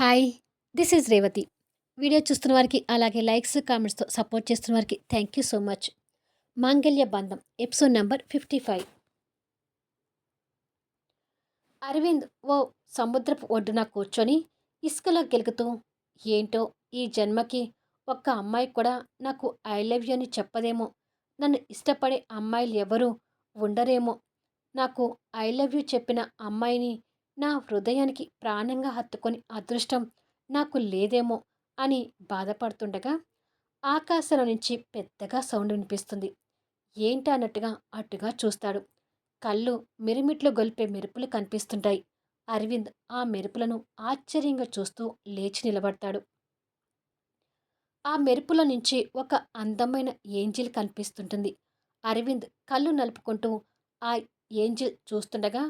Hi this is Revathi video చూస్తున్న వారికి అలాగే లైక్స్ కామెంట్స్తో సపోర్ట్ చేస్తున్న వారికి thank you so much Mangalya Bandham episode number fifty five Aravind ఓ సముద్రపు ఒడ్డున కూర్చొని ఇసుకలో గెలుగుతూ ఏంటో ఈ జన్మకి ఒక్క అమ్మాయి కూడా నాకు ఐ లవ్ యూ అని చెప్పదేమో. నన్ను ఇష్టపడే అమ్మాయిలు ఎవరు ఉండరేమో. నాకు ఐ లవ్ యూ చెప్పిన అమ్మాయిని నా హృదయానికి ప్రాణంగా హత్తుకొని అదృష్టం నాకు లేదేమో అని బాధపడుతుండగా ఆకాశంలో నుంచి పెద్దగా సౌండ్ వినిపిస్తుంది. ఏంటన్నట్టుగా అటుగా చూస్తాడు. కళ్ళు మిరుమిట్లు గొలిపే మెరుపులు కనిపిస్తుంటాయి. అరవింద్ ఆ మెరుపులను ఆశ్చర్యంగా చూస్తూ లేచి నిలబడతాడు. ఆ మెరుపుల నుంచి ఒక అందమైన ఏంజిల్ కనిపిస్తుంటుంది. అరవింద్ కళ్ళు నలుపుకుంటూ ఆ ఏంజిల్ చూస్తుండగా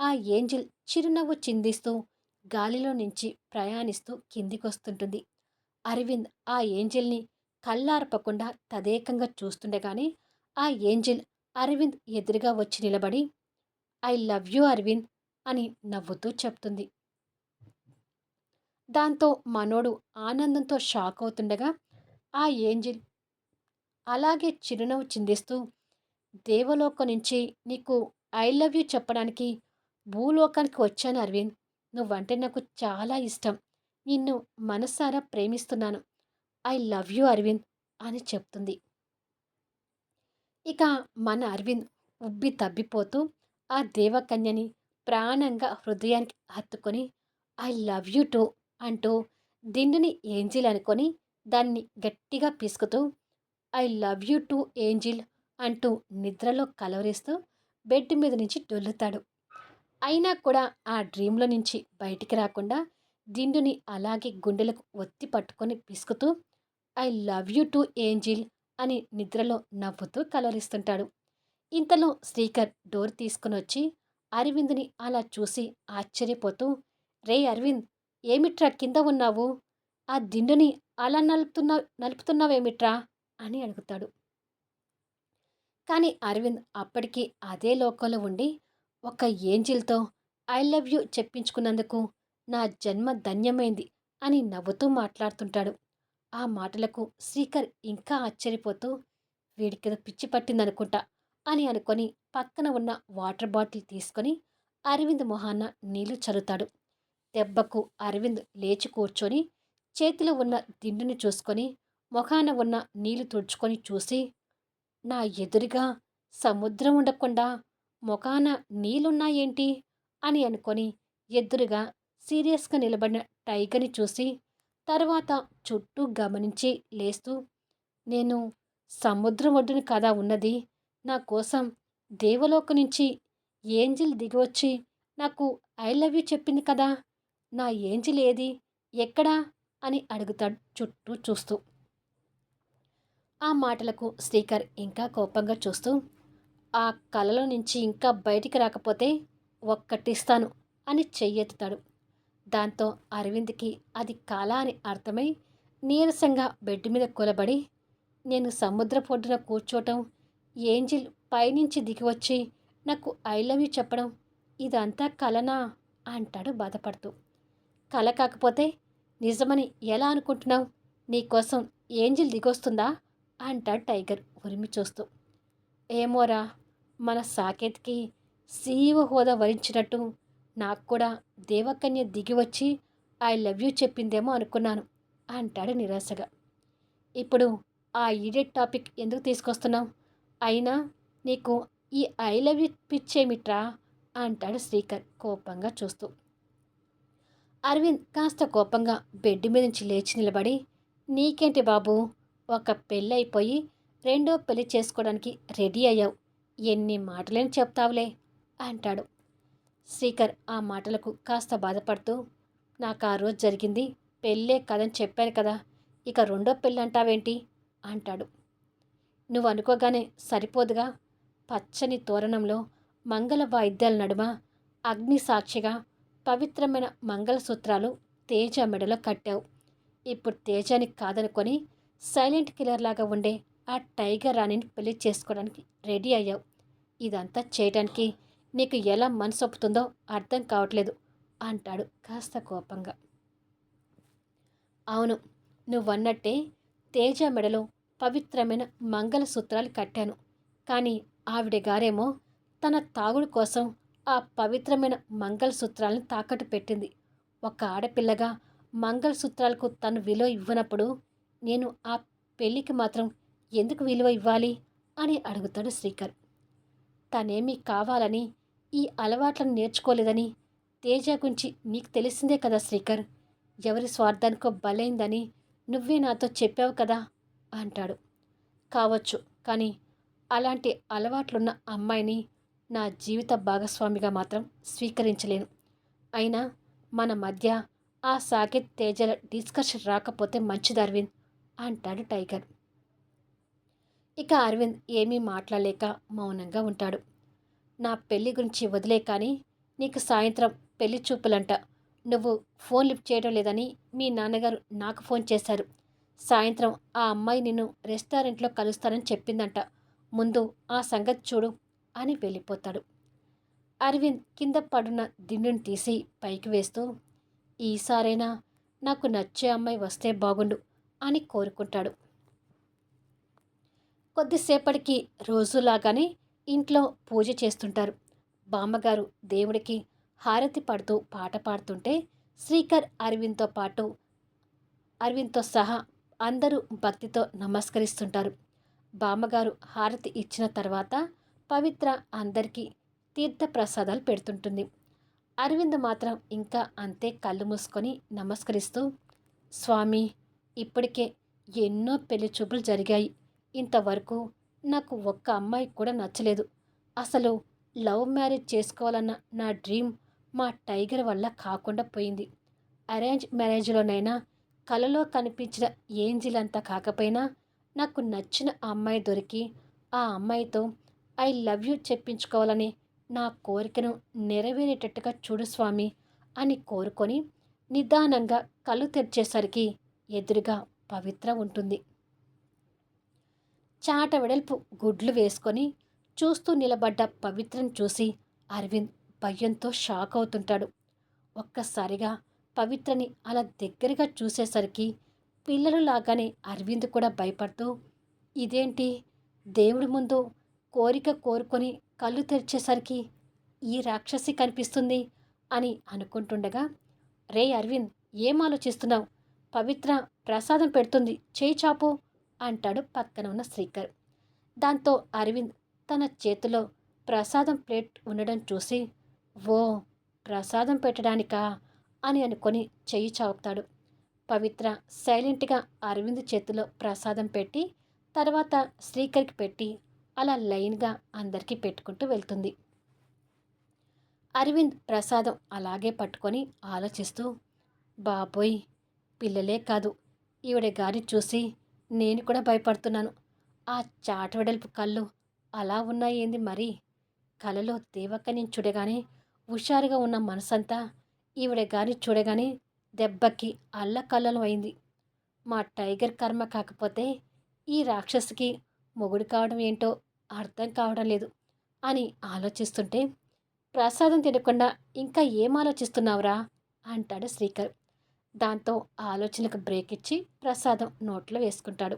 ఆ ఏంజిల్ చిరునవ్వు చిందిస్తూ గాలిలో నుంచి ప్రయాణిస్తూ కిందికొస్తుంటుంది. అరవింద్ ఆ ఏంజిల్ని కళ్ళార్పకుండా తదేకంగా చూస్తుండగానే ఆ ఏంజిల్ అరవింద్ ఎదురుగా వచ్చి నిలబడి ఐ లవ్ యూ అరవింద్ అని నవ్వుతూ చెప్తుంది. దాంతో మనోడు ఆనందంతో షాక్ అవుతుండగా ఆ ఏంజిల్ అలాగే చిరునవ్వు చిందిస్తూ దేవలోకం నుంచి నీకు ఐ లవ్ యూ చెప్పడానికి భూలోకానికి వచ్చాను అరవింద్. నువ్వంటే నాకు చాలా ఇష్టం. నిన్ను మనసారా ప్రేమిస్తున్నాను. ఐ లవ్ యూ అరవింద్ అని చెప్తుంది. ఇక మన అరవింద్ ఉబ్బి తబ్బిపోతూ ఆ దేవకన్యని ప్రాణంగా హృదయానికి హత్తుకొని ఐ లవ్ యూ టూ అంటూ దిండుని ఏంజిల్ అనుకొని దాన్ని గట్టిగా పిసుకుతూ I love you too angel అంటూ నిద్రలో కలవరిస్తూ బెడ్ మీద నుంచి డొల్లుతాడు. అయినా కూడా ఆ డ్రీమ్లో నుంచి బయటికి రాకుండా దిండుని అలాగే గుండెలకు ఒత్తి పట్టుకొని పిసుకుతూ I love you too angel అని నిద్రలో నవ్వుతూ కలవరిస్తుంటాడు. ఇంతలో శ్రీకర్ డోర్ తీసుకుని వచ్చి అరవింద్ని అలా చూసి ఆశ్చర్యపోతూ రే అరవింద్ ఏమిట్రా కింద ఉన్నావు? ఆ దిండుని అలా నలుపుతున్నా నలుపుతున్నావేమిట్రా? అని అడుగుతాడు. కానీ అరవింద్ అప్పటికి అదే లోకంలో ఉండి ఒక ఏంజిల్తో ఐ లవ్ యూ చెప్పించుకున్నందుకు నా జన్మ ధన్యమైంది అని నవ్వుతూ మాట్లాడుతుంటాడు. ఆ మాటలకు శ్రీకర్ ఇంకా ఆశ్చర్యపోతూ వీడికి పిచ్చి పట్టిందనుకుంటా అని అనుకొని పక్కన ఉన్న వాటర్ బాటిల్ తీసుకొని అరవింద్ మొహాన్న నీళ్ళు చల్లుతాడు. దెబ్బకు అరవింద్ లేచి కూర్చొని చేతిలో ఉన్న దిండుని చూసుకొని మొఖాన ఉన్న నీళ్ళు తుడుచుకొని చూసి నా ఎదురుగా సముద్రం ఉండకుండా ముఖాన నీళ్ళున్నాయేంటి అని అనుకొని ఎదురుగా సీరియస్గా నిలబడిన టైగర్ని చూసి తర్వాత చుట్టూ గమనించి లేస్తూ నేను సముద్రం ఒడ్డున కదా ఉన్నది నా కోసం దేవలోక నుంచి ఏంజిల్ దిగివచ్చి నాకు ఐ లవ్ యూ చెప్పింది కదా నా ఏంజిల్ ఏది ఎక్కడా? అని అడుగుతాడు చుట్టూ చూస్తూ. ఆ మాటలకు శ్రీకర్ ఇంకా కోపంగా చూస్తూ ఆ కలలో నుంచి ఇంకా బయటికి రాకపోతే ఒక్కటిస్తాను అని చెయ్యెత్తుతాడు. దాంతో అరవింద్కి అది కాలా అని అర్థమై నీరసంగా బెడ్ మీద కూలబడి నేను సముద్ర పొడ్డున కూర్చోవటం ఏంజిల్ పైనుంచి దిగివచ్చి నాకు ఐ లవ్ యూ చెప్పడం ఇదంతా కలనా? అంటాడు బాధపడుతూ. కల కాకపోతే నిజమని ఎలా అనుకుంటున్నావు? నీకోసం ఏంజిల్ దిగొస్తుందా? అంటాడు టైగర్ ఉరిమి చూస్తూ. ఏమోరా మన సాకేత్కి సీఈఓ హోదా వరించినట్టు నాకు కూడా దేవకన్య దిగి వచ్చి ఐ లవ్ యూ చెప్పిందేమో అనుకున్నాను అంటాడు నిరాశగా. ఇప్పుడు ఆ ఈడెట్ టాపిక్ ఎందుకు తీసుకొస్తున్నావు? అయినా నీకు ఈ ఐ లవ్ యూ పిచ్చేమిట్రా? అంటాడు శ్రీకర్ కోపంగా చూస్తూ. అరవింద్ కాస్త కోపంగా బెడ్ మీద నుంచి లేచి నిలబడి నీకేంటి బాబు ఒక పెళ్ళి అయిపోయి రెండో పెళ్ళి చేసుకోవడానికి రెడీ అయ్యావు. ఎన్ని మాటలేని చెప్తావులే? అంటాడు. శ్రీకర్ ఆ మాటలకు కాస్త బాధపడుతూ నాకు ఆ రోజు జరిగింది పెళ్ళే కదని చెప్పాను కదా ఇక రెండో పెళ్ళి అంటావేంటి అంటాడు. నువ్వు అనుకోగానే సరిపోదుగా? పచ్చని తోరణంలో మంగళ వాయిద్యాల నడుమ అగ్ని సాక్షిగా పవిత్రమైన మంగళసూత్రాలు తేజ మెడలో కట్టావు. ఇప్పుడు తేజానికి కాదనుకొని సైలెంట్ కిల్లర్ లాగా ఉండే ఆ టైగర్ రాణిని పెళ్ళి చేసుకోవడానికి రెడీ అయ్యావు. ఇదంతా చేయడానికి నీకు ఎలా మనసు ఒప్పుతుందో అర్థం కావట్లేదు అంటాడు కాస్త కోపంగా. అవును నువ్వన్నట్టే తేజ మెడలో పవిత్రమైన మంగళసూత్రాలు కట్టాను. కానీ ఆవిడ గారేమో తన తాగుడు కోసం ఆ పవిత్రమైన మంగళసూత్రాలను తాకట్టు పెట్టింది. ఒక ఆడపిల్లగా మంగళసూత్రాలకు తను విలువ ఇవ్వనప్పుడు నేను ఆ పెళ్ళికి మాత్రం ఎందుకు విలువ ఇవ్వాలి? అని అడుగుతాడు శ్రీకర్. తనేమీ కావాలని ఈ అలవాట్లను నేర్చుకోలేదని తేజ గురించి నీకు తెలిసిందే కదా శ్రీకర్? ఎవరి స్వార్థానికో బలైందని నువ్వే నాతో చెప్పావు కదా? అంటాడు. కావచ్చు కానీ అలాంటి అలవాట్లున్న అమ్మాయిని నా జీవిత భాగస్వామిగా మాత్రం స్వీకరించలేను. అయినా మన మధ్య ఆ సాకేత్ తేజల డిస్కషన్ రాకపోతే మంచిది అరవింద్ అంటాడు టైగర్. ఇక అరవింద్ ఏమీ మాట్లాడలేక మౌనంగా ఉంటాడు. నా పెళ్ళి గురించి వదిలే కానీ నీకు సాయంత్రం పెళ్ళి చూపులంట. నువ్వు ఫోన్ లిఫ్ట్ చేయడం లేదని మీ నాన్నగారు నాకు ఫోన్ చేశారు. సాయంత్రం ఆ అమ్మాయి నిన్ను రెస్టారెంట్లో కలుస్తానని చెప్పిందంట. ముందు ఆ సంగతి చూడు అని వెళ్ళిపోతాడు. అరవింద్ కింద పడున్న దిండుని తీసి పైకి వేస్తూ ఈసారైనా నాకు నచ్చే అమ్మాయి వస్తే బాగుండు అని కోరుకుంటాడు. కొద్దిసేపటికి రోజులాగానే ఇంట్లో పూజ చేస్తుంటారు. బామ్మగారు దేవుడికి హారతి పడుతూ పాట పాడుతుంటే శ్రీకర్ అరవింద్తో పాటు అరవింద్తో సహా అందరూ భక్తితో నమస్కరిస్తుంటారు. బామ్మగారు హారతి ఇచ్చిన తర్వాత పవిత్ర అందరికీ తీర్థప్రసాదాలు పెడుతుంటుంది. అరవింద్ మాత్రం ఇంకా అంతే కళ్ళు మూసుకొని నమస్కరిస్తూ స్వామి ఇప్పటికే ఎన్నో పెళ్ళి చూపులు జరిగాయి. ఇంతవరకు నాకు ఒక్క అమ్మాయి కూడా నచ్చలేదు. అసలు లవ్ మ్యారేజ్ చేసుకోవాలన్న నా డ్రీమ్ మా టైగర్ వల్ల కాకుండా పోయింది. అరేంజ్ మ్యారేజ్లోనైనా కలలో కనిపించిన ఏంజిల్ అంతా కాకపోయినా నాకు నచ్చిన అమ్మాయి దొరికి ఆ అమ్మాయితో ఐ లవ్ యూ చెప్పించుకోవాలని నా కోరికను నెరవేరేటట్టుగా చూడు స్వామి అని కోరుకొని నిదానంగా కళ్ళు తెరిచేసరికి ఎదురుగా పవిత్ర ఉంటుంది. చాట వెడల్పు గుడ్లు వేసుకొని చూస్తూ నిలబడ్డ పవిత్రను చూసి అరవింద్ భయంతో షాక్ అవుతుంటాడు. ఒక్కసారిగా పవిత్రని అలా దగ్గరగా చూసేసరికి పిల్లలు లాగానే అరవింద్ కూడా భయపడుతూ ఇదేంటి? దేవుడి ముందు కోరిక కోరుకొని కళ్ళు తెరిచేసరికి ఈ రాక్షసి కనిపిస్తుంది అని అనుకుంటుండగా రే అరవింద్ ఏం ఆలోచిస్తున్నావు? పవిత్ర ప్రసాదం పెడుతుంది చేయి చాపు. అంటాడు పక్కన ఉన్న శ్రీకర్ దాంతో అరవింద్ తన చేతిలో ప్రసాదం ప్లేట్ ఉండడం చూసి ఓ ప్రసాదం పెట్టడానికా? అని అనుకొని చెయ్యి చాపుతాడు పవిత్ర సైలెంట్గా అరవింద్ చేతిలో ప్రసాదం పెట్టి తర్వాత శ్రీకర్కి పెట్టి అలా లైన్గా అందరికీ పెట్టుకుంటూ వెళ్తుంది. అరవింద్ ప్రసాదం అలాగే పట్టుకొని ఆలోచిస్తూ బాబోయ్ పిల్లలే కాదు. ఈవిడ గారి చూసి నేను కూడా భయపడుతున్నాను. ఆ చాటవడలుపు కళ్ళు అలా ఉన్నాయేంది మరి? కలలో దేవక్కని చూడగానే హుషారుగా ఉన్న మనసంతా ఈవిడ గారి చూడగానే దెబ్బకి అల్లకల్లం అయింది. మా టైగర్ కర్మ కాకపోతే ఈ రాక్షసుకి మొగుడు కావడం ఏంటో అర్థం కావడం లేదు అని ఆలోచిస్తుంటే ప్రసాదం తినకుండా ఇంకా ఏం ఆలోచిస్తున్నావురా? అంటాడు శ్రీకర్. దాంతో ఆలోచనకు బ్రేక్ ఇచ్చి ప్రసాదం నోట్లో వేసుకుంటాడు.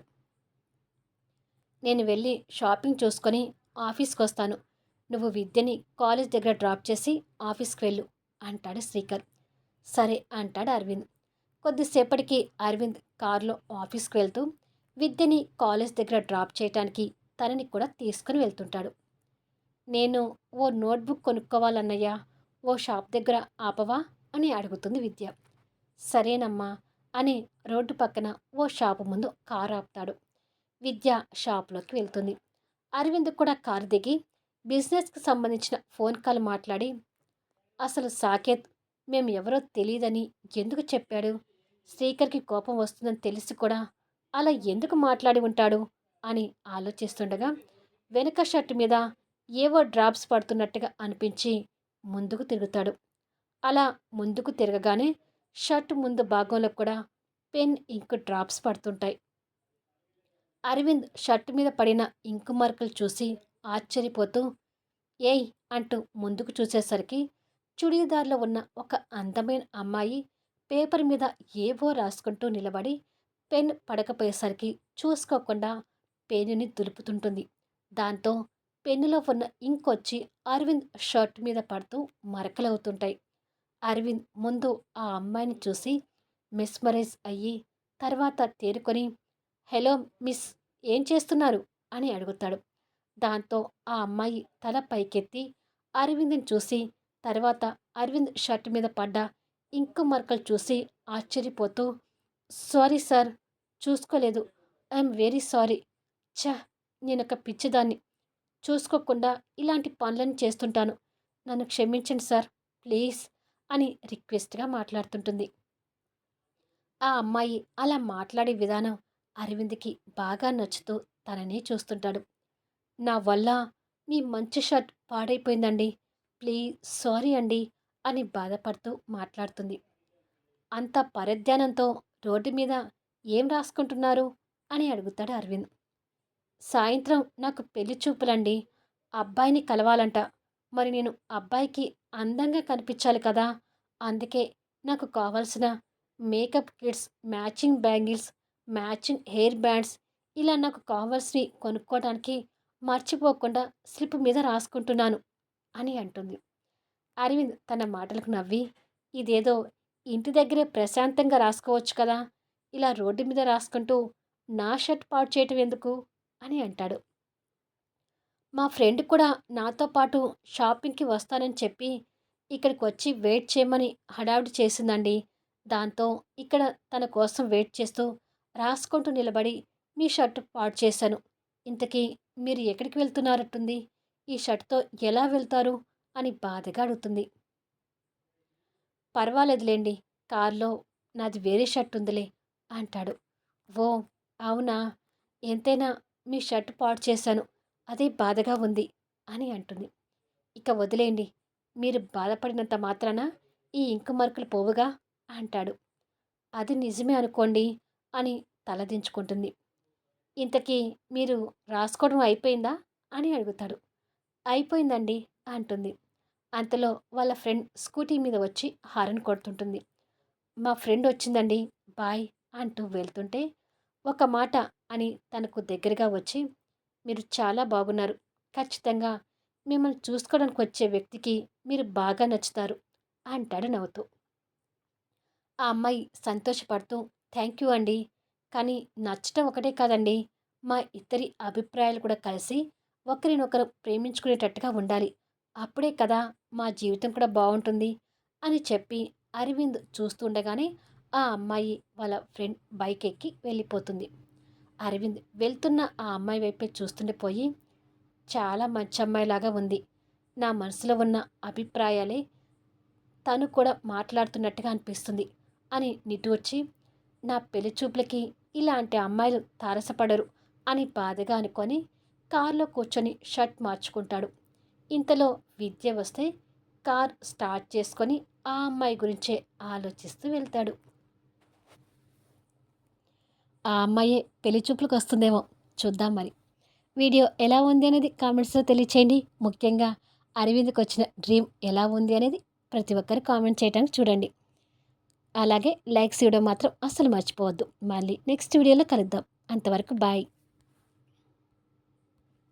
నేను వెళ్ళి షాపింగ్ చూసుకొని ఆఫీస్కి వస్తాను. నువ్వు విద్యని కాలేజ్ దగ్గర డ్రాప్ చేసి ఆఫీస్కి వెళ్ళు అంటాడు శ్రీకర్. సరే అంటాడు అరవింద్. కొద్దిసేపటికి అరవింద్ కారులో ఆఫీస్కి వెళ్తూ విద్యని కాలేజ్ దగ్గర డ్రాప్ చేయటానికి తనని కూడా తీసుకుని వెళ్తుంటాడు. నేను ఓ నోట్బుక్ కొనుక్కోవాలన్నయ్యా ఓ షాప్ దగ్గర ఆపవా అని అడుగుతుంది విద్య. సరేనమ్మా అని రోడ్డు పక్కన ఓ షాపు ముందు కారు ఆపుతాడు. విద్య షాప్లోకి వెళ్తుంది. అరవింద్ కూడా కారు దిగి బిజినెస్కి సంబంధించిన ఫోన్ కాల్ మాట్లాడి అసలు సాకేత్ మేము ఎవరో తెలియదని ఎందుకు చెప్పాడు? శ్రీకర్కి కోపం వస్తుందని తెలిసి కూడా అలా ఎందుకు మాట్లాడి ఉంటాడు? అని ఆలోచిస్తుండగా వెనుక షర్ట్ మీద ఏవో డ్రాప్స్ పడుతున్నట్టుగా అనిపించి ముందుకు తిరుగుతాడు. అలా ముందుకు తిరగగానే షర్ట్ ముందు భాగంలో కూడా పెన్ ఇంక్ డ్రాప్స్ పడుతుంటాయి. అరవింద్ షర్ట్ మీద పడిన ఇంకు మార్కులు చూసి ఆశ్చర్యపోతూ ఏయ్ అంటూ ముందుకు చూసేసరికి చుడీదార్లో ఉన్న ఒక అందమైన అమ్మాయి పేపర్ మీద ఏవో రాసుకుంటూ నిలబడి పెన్ పడకపోయేసరికి చూసుకోకుండా పెన్నుని దులుపుతుంటుంది. దాంతో పెన్నులో ఉన్న ఇంక్ వచ్చి అరవింద్ షర్ట్ మీద పడుతూ మరకలవుతుంటాయి. అరవింద్ ముందు ఆ అమ్మాయిని చూసి మిస్మరైజ్ అయ్యి తర్వాత తేరుకొని హలో మిస్ ఏం చేస్తున్నారు? అని అడుగుతాడు. దాంతో ఆ అమ్మాయి తల పైకెత్తి అరవింద్ని చూసి తర్వాత అరవింద్ షర్ట్ మీద పడ్డ ఇంకు మరకలు చూసి ఆశ్చర్యపోతూ సారీ సార్ చూసుకోలేదు. I'm very sorry. ఛ నేనొక పిచ్చిదాన్ని. చూసుకోకుండా ఇలాంటి పనులను చేస్తుంటాను. నన్ను క్షమించండి సార్ ప్లీజ్. అని రిక్వెస్ట్గా మాట్లాడుతుంటుంది. ఆ అమ్మాయి అలా మాట్లాడే విధానం అరవింద్కి బాగా నచ్చుతూ తననే చూస్తుంటాడు. నా వల్ల మీ మంచి షర్ట్ పాడైపోయిందండి. ప్లీజ్ సారీ అండి అని బాధపడుతూ మాట్లాడుతుంది. అంత పరధ్యానంతో రోడ్డు మీద ఏం రాసుకుంటున్నారు? అని అడుగుతాడు అరవింద్. సాయంత్రం నాకు పెళ్ళి చూపులండి. అబ్బాయిని కలవాలంట. మరి నేను అబ్బాయికి అందంగా కనిపించాలి కదా! అందుకే నాకు కావాల్సిన makeup kits matching bangles matching hair bands ఇలా నాకు కావాల్సినవి కొనుక్కోవడానికి మర్చిపోకుండా స్లిప్ మీద రాసుకుంటున్నాను అని అంటుంది. అరవింద్ తన మాటలకు నవ్వి ఇదేదో ఇంటి దగ్గరే ప్రశాంతంగా రాసుకోవచ్చు కదా! ఇలా రోడ్డు మీద రాసుకుంటూ నా షర్ట్ పాడు చేయటం ఎందుకు? అని అంటాడు. మా ఫ్రెండ్ కూడా నాతో పాటు షాపింగ్కి వస్తానని చెప్పి ఇక్కడికి వచ్చి వెయిట్ చేయమని హడావిడి చేసిందండి. దాంతో ఇక్కడ తన కోసం వెయిట్ చేస్తూ రాసుకుంటూ నిలబడి మీ షర్ట్ పాడు చేశాను. ఇంతకీ మీరు ఎక్కడికి వెళ్తున్నారట్టుంది? ఈ షర్ట్తో ఎలా వెళ్తారు? అని బాధగా అడుగుతుంది. పర్వాలేదులేండి కారులో నాది వేరే షర్ట్ ఉందిలే అంటాడు. ఓ అవునా? ఎంతైనా మీ షర్ట్ పాడు చేశాను. అదే బాధగా ఉంది అని అంటుంది. ఇక వదిలేండి మీరు బాధపడినంత మాత్రాన ఈ ఇంకు మార్కులు పోవుగా అంటాడు. అది నిజమే అనుకోండి అని తలదించుకుంటుంది ఇంతకీ మీరు రాసుకోవడం అయిపోయిందా అని అడుగుతాడు. అయిపోయిందండి అంటుంది. అంతలో వాళ్ళ ఫ్రెండ్ స్కూటీ మీద వచ్చి హారన్ కొడుతుంటుంది. మా ఫ్రెండ్ వచ్చిందండి బాయ్ అంటూ వెళ్తుంటే ఒక మాట అని తనకు దగ్గరగా వచ్చి మీరు చాలా బాగున్నారు. ఖచ్చితంగా మిమ్మల్ని చూసుకోవడానికి వచ్చే వ్యక్తికి మీరు బాగా నచ్చుతారు అంటాడు నవ్వుతూ. ఆ అమ్మాయి సంతోషపడుతూ థ్యాంక్ యూ అండి. కానీ నచ్చటం ఒకటే కాదండి. మా ఇద్దరి అభిప్రాయాలు కూడా కలిసి ఒకరినొకరు ప్రేమించుకునేటట్టుగా ఉండాలి. అప్పుడే కదా మా జీవితం కూడా బాగుంటుంది అని చెప్పి అరవింద్ చూస్తుండగానే ఆ అమ్మాయి వాళ్ళ ఫ్రెండ్ బైక్ ఎక్కి వెళ్ళిపోతుంది. అరవింద్ వెళ్తున్న ఆ అమ్మాయి వైపే చూస్తుండిపోయి చాలా మంచి అమ్మాయిలాగా ఉంది. నా మనసులో ఉన్న అభిప్రాయాలే తను కూడా మాట్లాడుతున్నట్టుగా అనిపిస్తుంది అని నిట్టూర్చి నా పెళ్ళి చూపులకి ఇలాంటి అమ్మాయిలు తారసపడరు అని బాధగా అనుకొని కారులో కూర్చొని షర్ట్ మార్చుకుంటాడు. ఇంతలో విద్య వస్తే కార్ స్టార్ట్ చేసుకొని ఆ అమ్మాయి గురించే ఆలోచిస్తూ వెళ్తాడు. ఆ అమ్మాయి పెళ్ళి చూపులకు వస్తుందేమో చూద్దాం మరి. వీడియో ఎలా ఉంది అనేది కామెంట్స్లో తెలియచేయండి. ముఖ్యంగా అరవింద్కి వచ్చిన డ్రీమ్ ఎలా ఉంది అనేది ప్రతి ఒక్కరు కామెంట్ చేయడానికి చూడండి. అలాగే లైక్స్ ఇవ్వడం మాత్రం అస్సలు మర్చిపోవద్దు. మళ్ళీ నెక్స్ట్ వీడియోలో కలుద్దాం. అంతవరకు బాయ్.